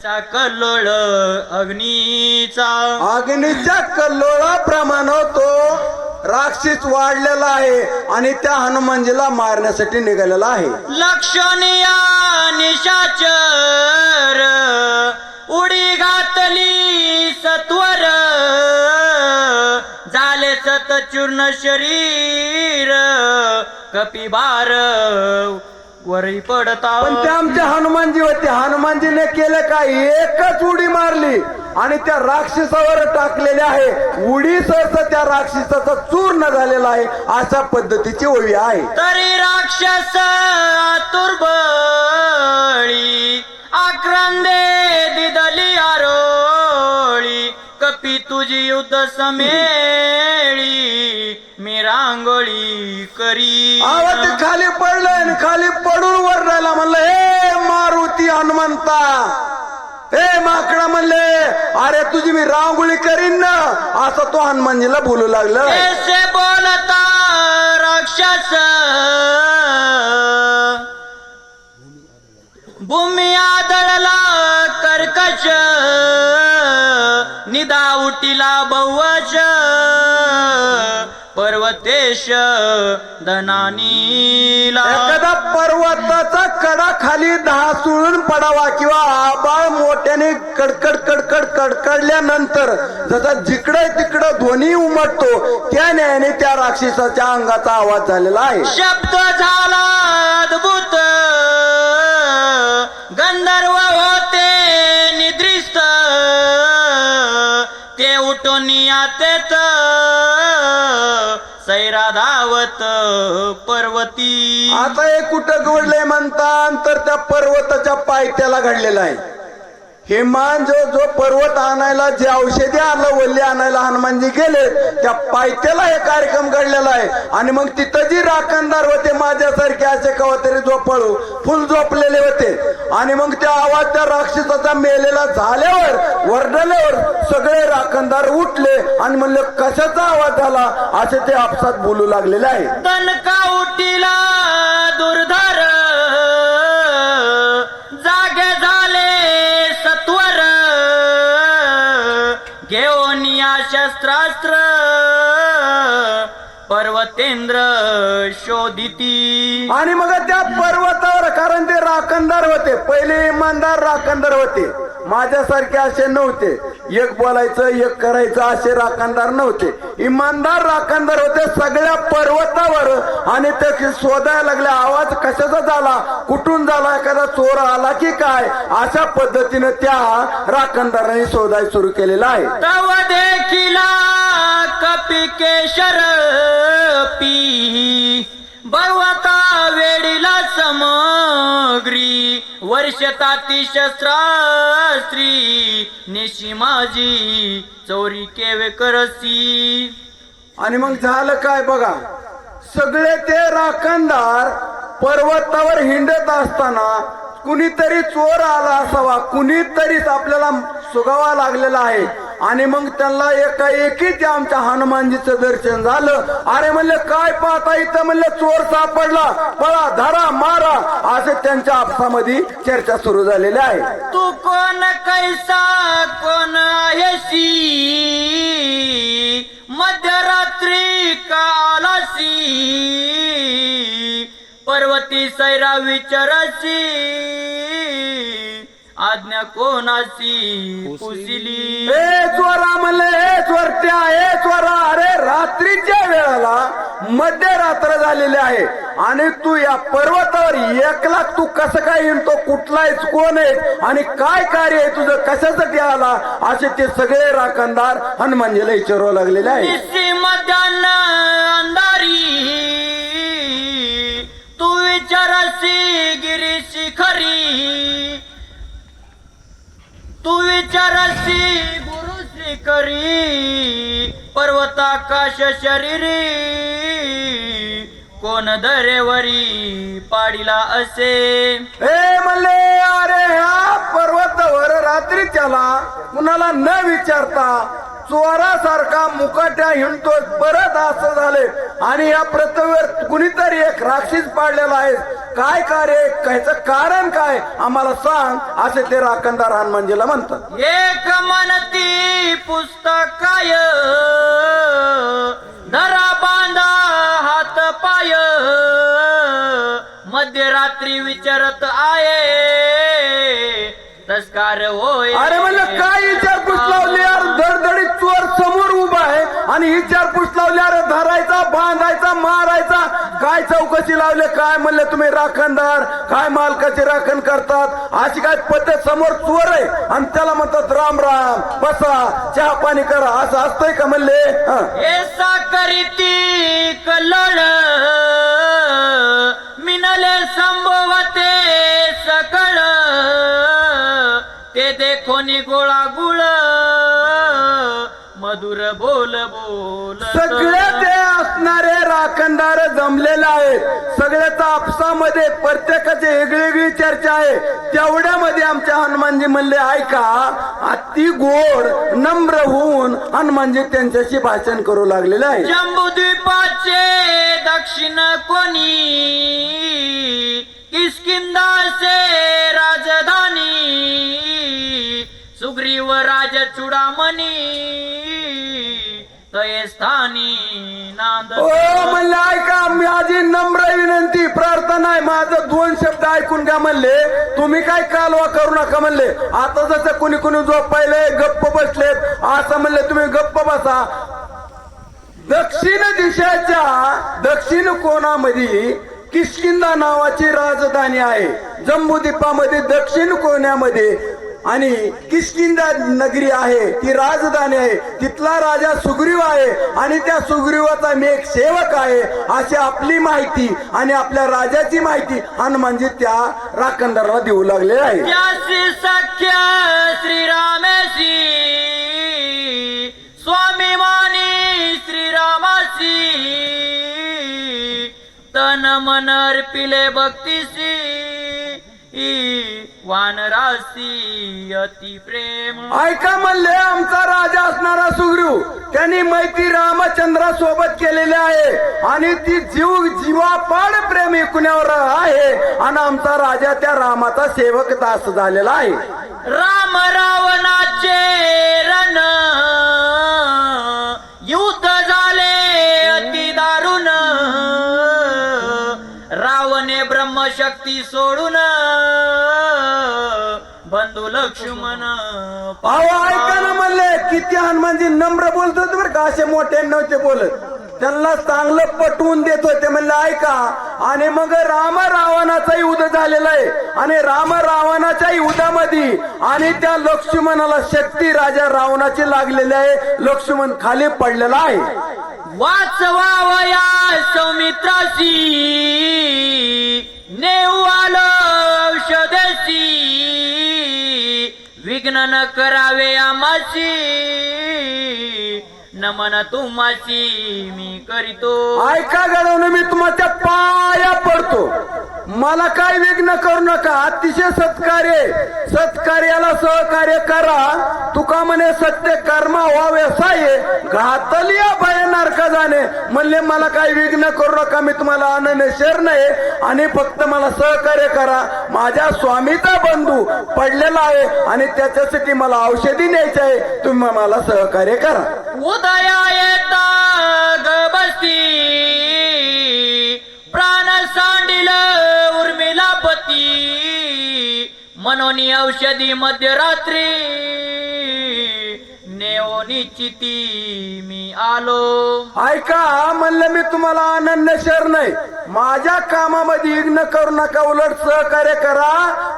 चा कल्लोळ अग्नीचा. अग्नीच्या कल्लोळाप्रमाणे तो राक्षस वाढलेला आहे आणि त्या हनुमानजीला मारण्यासाठी निघालेला आहे. लक्षणीया निशाचर उडी घातली सत्वर झाले सतचूर्ण शरीर कपिबार वरी पडता पण ते आमचे हनुमानजी होते. हनुमानजीने केले काय? एकच उडी मारली आणि त्या राक्षसावर टाकलेले आहे. उडी सहसा त्या राक्षसाचा चूर्ण झालेला आहे. अशा पद्धतीची ओवी आहे. तरी राक्षस आतुरबळी आक्रंदे दिदली आरोळी कपी तुझी युद्ध समेळी रांगोळी करी. आवाज ते खाली पडलं आणि खाली पडून वर राहिला म्हणलं हे मारुती हनुमंता हे माकडा म्हणले अरे तुझी मी रांगोळी करीन ना असं तो हनुमानजीला बोलू लागलं. ऐसे बोलता राक्षस भूमी आदळला कर्कश निदा उटीला बवच पर्वतेश धनानीला. एखादा पर्वताचा कडा खाली ढासळून पडावा किंवा आबाळ मोठ्याने कडकड कडकड कडकडल्यानंतर जसा जिकडे तिकडं ध्वनी उमटतो त्या न्यायाने त्या राक्षसाच्या अंगाचा आवाज झालेला आहे. शब्द झाला अद्भुत. गंधर्व होते निद्रिस्त. ते उठून सैरा धावत पर्वती. आता हे कुठं घडलंय म्हणतात तर त्या पर्वताच्या पायथ्याला घडलेलं आहे. हेमान जो जो पर्वत आणायला जे औषधी आलं वल्ली आणायला हनुमानजी गेले त्या पायथ्याला हे कार्यक्रम घडलेला आहे. आणि मग तिथं जी राखणदार होते माझ्यासारखे असे कवा तरी झोपळू फुल झोपलेले आणि मग त्या आवाज त्या राक्षसाचा मेलेला झाल्यावर वरडल्यावर सगळे राखणदार उठले आणि म्हणले कशाचा आवाज झाला? असे ते आपसात बोलू लागलेले आहे. तनका उठिला दुर्धर जागे झाले सत्वर घेऊन या शस्त्रास्त्र पर्वतेंद्र शोधिती. आणि मग त्या पर्वतावर कारण ते राखणदार होते पहिले इमानदार राखणदार होते. माझ्यासारखे असे नव्हते. एक बोलायचं एक करायचं असे राखणदार नव्हते. इमानदार राखणदार होते सगळ्या पर्वतावर आणि ते शोधायला लागले आवाज कशाचा झाला? कुठून झाला? एखादा चोर आला की काय? अशा पद्धतीने त्या राखणदारांनी शोधायला सुरू केलेला आहे. तव देखिला कपिकेशर पी. भगवता वेडीला सम वर्षताती शस्त्रास्त्री नेशी माझी चोरी केवे करसी. आणि मग झालं काय बघा? सगळे ते राखणदार पर्वतावर हिंडत असताना कुणीतरी चोर आला असावा. कुणीतरीच आपल्याला सुगावा लागलेला आहे. आणि मग त्यांना एकाएकी त्या आमच्या हनुमानजीचं दर्शन झालं. अरे म्हणले काय पाहता इथं? म्हणले चोर सापडला. पळा धरा मारा. असे त्यांच्या आपसामध्ये चर्चा सुरू झालेली आहे. तू कोण कैसा कोण मध्यरात्री कालासी पर्वती सैरा विचारासी आज्ञा कोणासी पुसिली? ए चोरा म्हणले हे चोरट्या हे चोरा अरे रात्रीच्या वेळेला मध्यरात्र झालेली आहे. आणि तू या पर्वतावर एकला तू कसं काय येईन तो कुठलाच कोण आहे? आणि काय कार्य आहे तुझं कशासाठी आला असे ते सगळे राखणदार हनुमानजीला विचारू लागलेले आहे. तू विचारशी गुरु श्री पर्वताकाश शरीरी कोण दरेवरी पाडिला असे? हे म्हणले अरे ह्या पर्वतावर रात्री त्याला कुणाला न विचारता चोरासारखा मुकाट्या हिंडतो परत असं झाले आणि या पृथ्वीवर कुणीतरी एक राक्षस पाडलेला आहे. काय कार्य कायचं कारण काय? आम्हाला सांग. असे ते राखणदार हनुमानजीला म्हणतात. एक मनती पुस्तकाय धरा बांधा हात पाय. मध्यरात्री विचारत आहे. तस्कार होय. अरे म्हणलं काय बांधायचा मारायचा. काय चौकशी लावले काय म्हणले तुम्ही राखणदार? काय मालकाची राखण करतात? अशी काय पद्धत समोर चोर आहे? आणि त्याला म्हणतात राम राम बसा चहा पाणी करा. असं असतंय का म्हणले? कल्लोळ मिनले संभवते सकळ. ते देखोनी गोळा गुळ मधुर बोल बोल सगळे ते असणारे राखणदार जमलेले आहेत. सगळ्याचा आपसामध्ये प्रत्येकाची वेगळी चर्चा आहे. तेवढ्यामध्ये आमच्या हनुमानजी म्हणले ऐका अति गोड नम्र होऊन हनुमानजी त्यांच्याशी भाषण करू लागलेले आहे जम्बुद्वीपाचे दक्षिण कोणी? किसकिंदाचे राजधानी? सुग्रीव राज चुडामणी स्थानी? ओ म्हणले ऐका माझी नम्र विनंती प्रार्थना आहे. माझं दोन शब्द ऐकून घ्या म्हणले. तुम्ही काय कालवा करू नका म्हणले. आता जसं कुणी कुणी झोपायले गप्प बसलेत. असं म्हणले तुम्ही गप्प बसा. दक्षिण दिशेच्या दक्षिण कोणामध्ये किशकिंदा नावाची राजधानी आहे. जम्बूद्वीपामध्ये दक्षिण कोण्यामध्ये आणि किशकिंदा नगरी आहे ती राजधानी आहे तिथला राजा सुग्रीव आहे आणि त्या सुग्रीवाचा मी एक सेवक आहे अशी आपली माहिती आणि आपल्या राजाची माहिती हनुमानजी त्या राखणदाराला देऊ लागले आहे. त्यासी सख्य श्रीरामेशी स्वाभिमानी श्रीरामाशी तन मन अर्पिले भक्तीशी वानरासी अति प्रेम. ऐका म्हणले आमचा राजा असणारा सुग्रीव त्यांनी मैत्री रामचंद्रा सोबत केलेली आहे आणि ती जीव जीवापाड प्रेम कुणावर आहे आणि आमचा राजा त्या रामाचा सेवक दास झालेला आहे. राम रावणाचे रण युद्ध झाले अति दारुण. रावणे ब्रह्मशक्ती सोडून बंधू लक्ष्मण अहो ऐका ना म्हणले किती हनुमानजी नम्र बोलत बरं का असे मोठे नव्हते बोलत. त्यांना चांगलं पटवून देत होते म्हणलं ऐका आणि मग राम रावणाचा युद्ध झालेला आहे. आणि राम रावणाच्या युद्धामध्ये आणि त्या लक्ष्मणाला शक्ती राजा रावणाची लागलेली आहे. लक्ष्मण खाली पडलेला आहे. वाचवावया सौमित्रासी नेऊ आलं विघ्न न करावे आमाशी नमन तुम्हाशी मी करीतो. ऐका घडवणं मी तुमच्या पाया पडतो. मला काय विघ्न करू नका. अतिशय सत्कार्य. सत्कार्याला सहकार्य करा. तुका म्हणे सत्य कर्मा व्हा व्यवसाय घातली भय नरका जाणे म्हणले मला काय विघ्न करू नका. मी तुम्हाला आनंद शेर नाही आणि फक्त मला सहकार्य करा. माझ्या स्वामीचा बंधू पडलेला आहे आणि त्याच्यासाठी मला औषधी न्यायची आहे. तुम्ही मला सहकार्य करा. उदया येता गबस्ती. सांडिल उर्मिला पती. मनोनी औषधी मध्यरात्री. नेओ चिती मी आलो. ऐका म्हणलं मी तुम्हाला आनंद शर नाही माझ्या कामामध्ये इग्न करू नका उलट सहकार्य करा.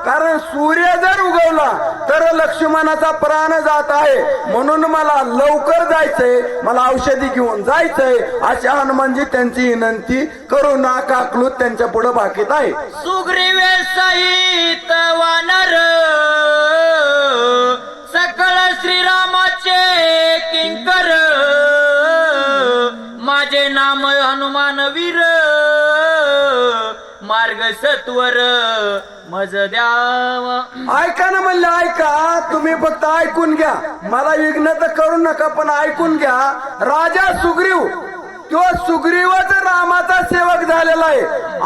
कारण सूर्य जर उगवला तर लक्ष्मणाचा प्राण जात आहे. म्हणून मला लवकर जायचंय मला औषधी घेऊन जायचंय. अशा हनुमानजी त्यांची विनंती करू नका क्लूत त्यांच्या पुढे बाकीत आहे. सुग्रीवे सहित वानर सकळ श्रीरामाचे किंकर. माझे नाम हनुमान वीर. मार्ग सत्वर मज द्यावा. ऐका ना म्हणलं ऐका तुम्ही फक्त ऐकून घ्या. मला विघ्न तर करू नका पण ऐकून घ्या. राजा सुग्रीव तो सुग्रीवच रामाचा सेवक झालेला आहे.